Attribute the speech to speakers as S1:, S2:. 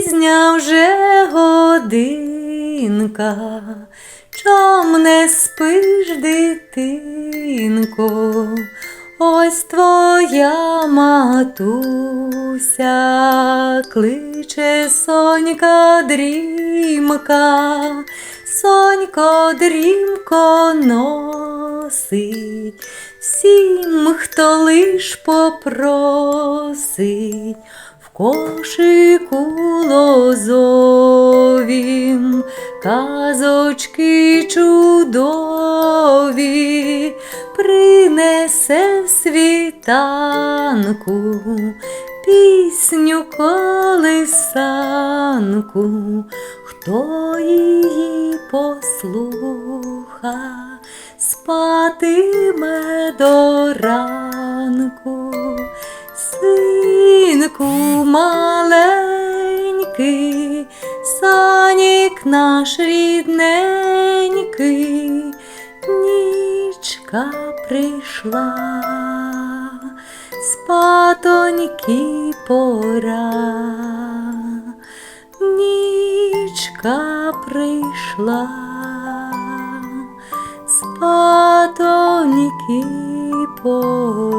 S1: Пізня вже годинка, чом не спиш, дитинко, ось твоя матуся, кличе сонька дрімка, сонько дрімко носить. Всім, хто лиш попросить кошику лозовім казочки чудові принесе світанку пісню колисанку, хто її послуха, спатиме до ранку. Синку маленький, санік наш рідненький, нічка прийшла, спатоньки пора, нічка прийшла, спатоньки пора.